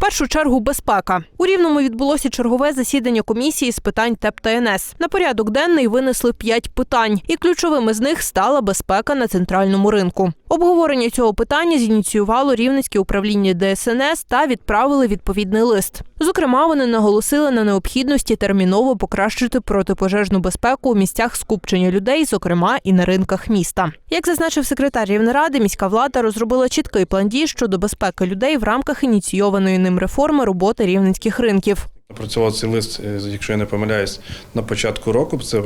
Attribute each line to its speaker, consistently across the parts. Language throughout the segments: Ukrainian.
Speaker 1: Першу чергу безпека. У Рівному відбулося чергове засідання комісії з питань ТЕП та НС. На порядок денний винесли п'ять питань, і ключовими з них стала безпека на центральному ринку. Обговорення цього питання зініціювало Рівненське управління ДСНС та відправили відповідний лист. Зокрема, вони наголосили на необхідності терміново покращити протипожежну безпеку у місцях скупчення людей, зокрема і на ринках міста. Як зазначив секретар Рівнеради, міська влада розробила чіткий план дій щодо безпеки людей в рамках ініційованої ним реформи роботи рівненських ринків.
Speaker 2: Працював цей лист, е, якщо я не помиляюсь, на початку року. Це е,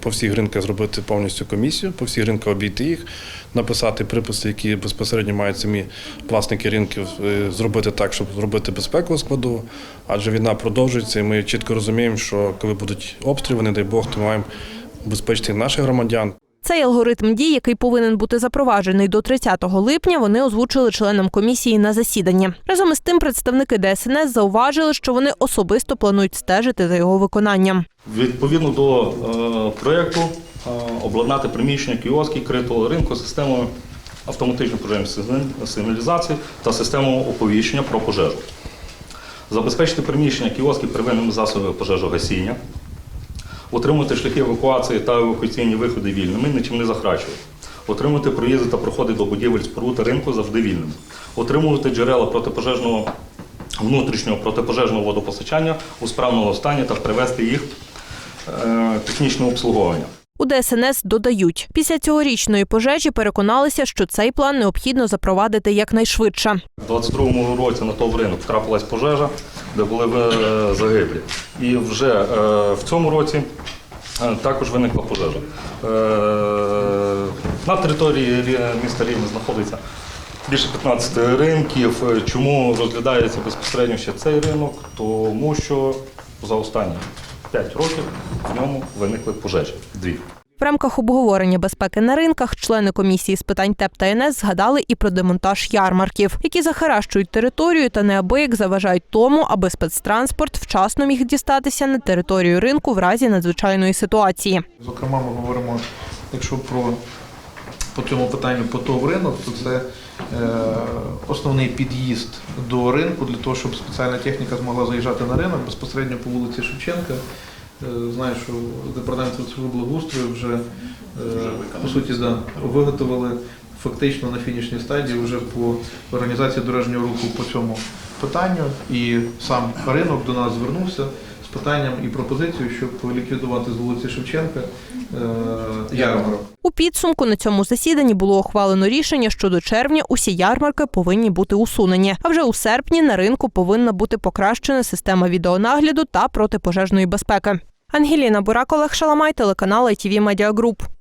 Speaker 2: по всіх ринках зробити повністю комісію, по всіх ринках обійти їх, написати приписи, які безпосередньо мають самі власники ринків, е, зробити так, щоб зробити безпекову складову. Адже війна продовжується, і ми чітко розуміємо, що коли будуть обстріли, не дай Бог, то маємо убезпечити наших громадян.
Speaker 1: Цей алгоритм дій, який повинен бути запроваджений до 30 липня, вони озвучили членам комісії на засіданні. Разом із тим, представники ДСНС зауважили, що вони особисто планують стежити за його виконанням.
Speaker 3: Відповідно до е, проєкту е, обладнати приміщення кіоски критого ринку системою автоматичної пожежної сигналізації та системою оповіщення про пожежу. Забезпечити приміщення кіоски первинними засобами пожежогасіння, отримати шляхи евакуації та евакуаційні виходи вільними, нічим не захрачувати. Отримувати проїзди та проходи до будівель споруд та ринку завжди вільними. Отримувати джерела протипожежного внутрішнього протипожежного водопостачання у справному стані та привести їх е, технічне обслуговування.
Speaker 1: У ДСНС додають, після цьогорічної пожежі переконалися, що цей план необхідно запровадити якнайшвидше.
Speaker 3: У 22-му році на ТОВ ринок трапилась пожежа, де були е, загиблі. І вже е, в цьому році також виникла пожежа. Е, На території міста Рівне знаходиться більше 15 ринків. Чому розглядається безпосередньо ще цей ринок? Тому що за останні 5 років в ньому виникли пожежі. Дві.
Speaker 1: В рамках обговорення безпеки на ринках члени комісії з питань ТЕП та НС згадали і про демонтаж ярмарків, які захаращують територію та неабияк заважають тому, аби спецтранспорт вчасно міг дістатися на територію ринку в разі надзвичайної ситуації.
Speaker 4: Зокрема, ми говоримо, якщо про по цьому питанню по ТОВ ринок, то це е, основний під'їзд до ринку для того, щоб спеціальна техніка змогла заїжджати на ринок безпосередньо по вулиці Шевченка. Е, знаю, що департамент соціального благоустрою вже, е, по суті да, виготовили фактично на фінішній стадії вже по організації дорожнього руху по цьому питанню. І сам ринок до нас звернувся з питанням і пропозицією, щоб ліквідувати з вулиці Шевченка е, ярмарок.
Speaker 1: У підсумку на цьому засіданні було ухвалено рішення, що до червня усі ярмарки повинні бути усунені. А вже у серпні на ринку повинна бути покращена система відеонагляду та протипожежної безпеки. Ангеліна Бурак, Олег Шаламай, телеканал ITV Media.